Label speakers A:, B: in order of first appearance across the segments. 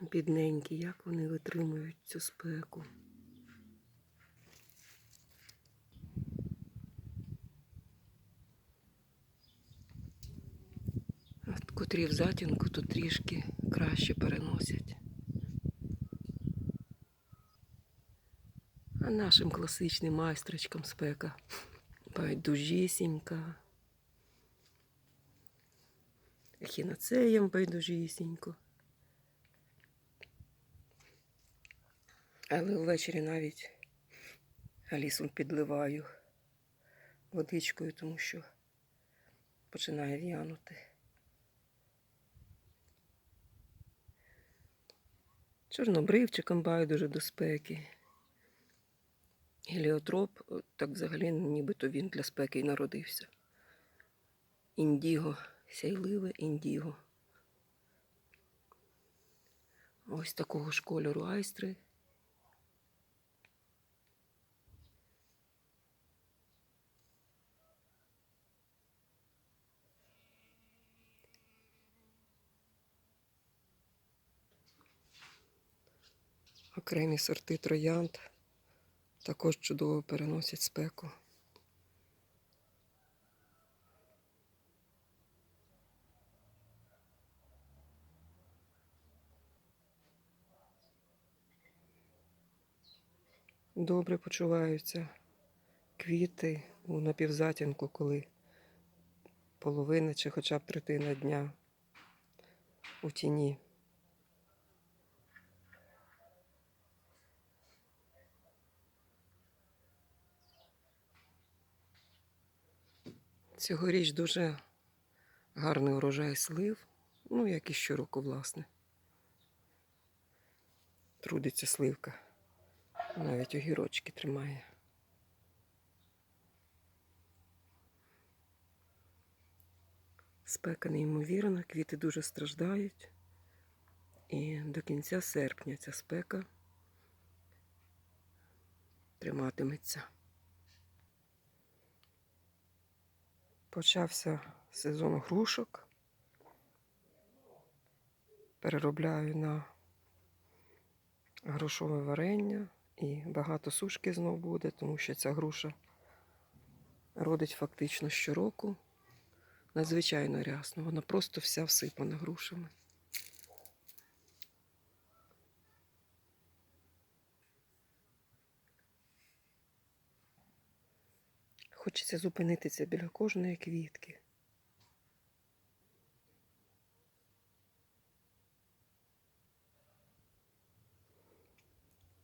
A: Бідненькі, як вони витримують цю спеку. От котрі в затінку, то трішки краще переносять. А нашим класичним майстрочкам спека байдужісінька. Ехіноцеям байдужісінько. Але ввечері навіть Алісу підливаю водичкою, тому що починає в'янути. Чорнобривчиком байдуже до спеки. Геліотроп, так взагалі нібито він для спеки і народився. Індіго, сяйливе індіго. Ось такого ж кольору айстри. Окремі сорти троянд також чудово переносять спеку. Добре почуваються квіти у напівзатінку, коли половина чи хоча б третина дня у тіні. Цьогоріч дуже гарний урожай слив, ну, як і щороку, власне. Трудиться сливка. Навіть огірочки тримає. Спека неймовірна, квіти дуже страждають. І до кінця серпня ця спека триматиметься. Почався сезон грушок. Переробляю на грушове варення і багато сушки знов буде, тому що ця груша родить фактично щороку. Надзвичайно рясно. Вона просто вся всипана грушами. Хочеться зупинитися біля кожної квітки.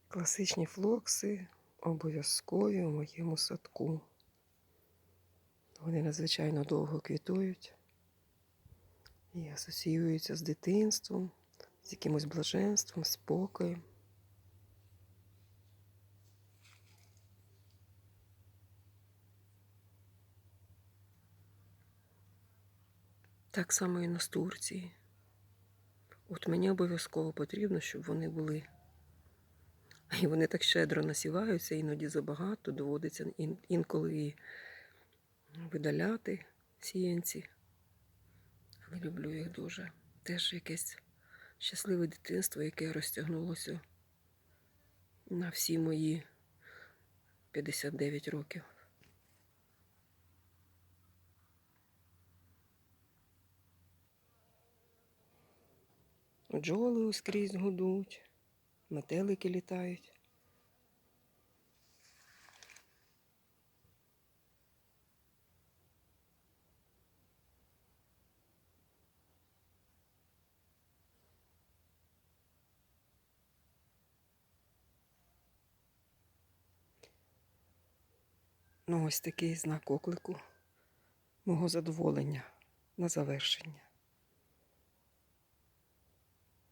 A: Класичні флокси обов'язкові у моєму садку. Вони надзвичайно довго квітують і асоціюються з дитинством, з якимось блаженством, спокоєм. Так само і настурції. От мені обов'язково потрібно, щоб вони були. І вони так щедро насіваються, іноді забагато, доводиться інколи і видаляти сіянці. Але люблю їх дуже. Теж якесь щасливе дитинство, яке розтягнулося на всі мої 59 років. Бджоли ускрізь гудуть, метелики літають. Ну, ось такий знак оклику мого задоволення на завершення.